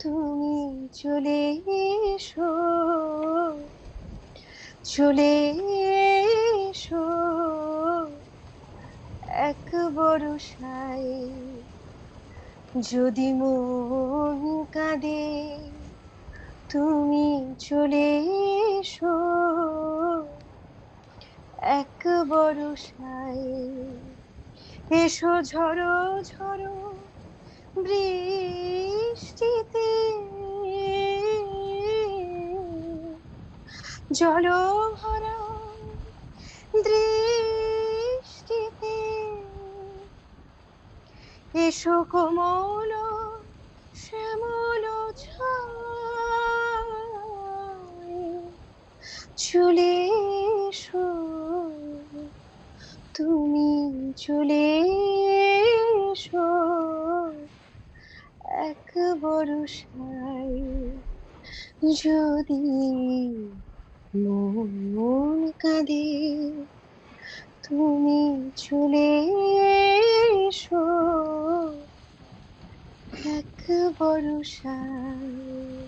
তুমি চলে এসো চলে এসো। এক বরসায় যদি মন কাঁদে, তুমি চলে এসো। এক বরসায় এসো ঝরো ঝরো বৃষ্টিতে জল ভরা দৃষ্টিতে। এসো কোমল শ্যামল চলে এসো। তুমি চলে এসো। এক যদি কাঁদে তুমি চলে এসো। এক বরসায়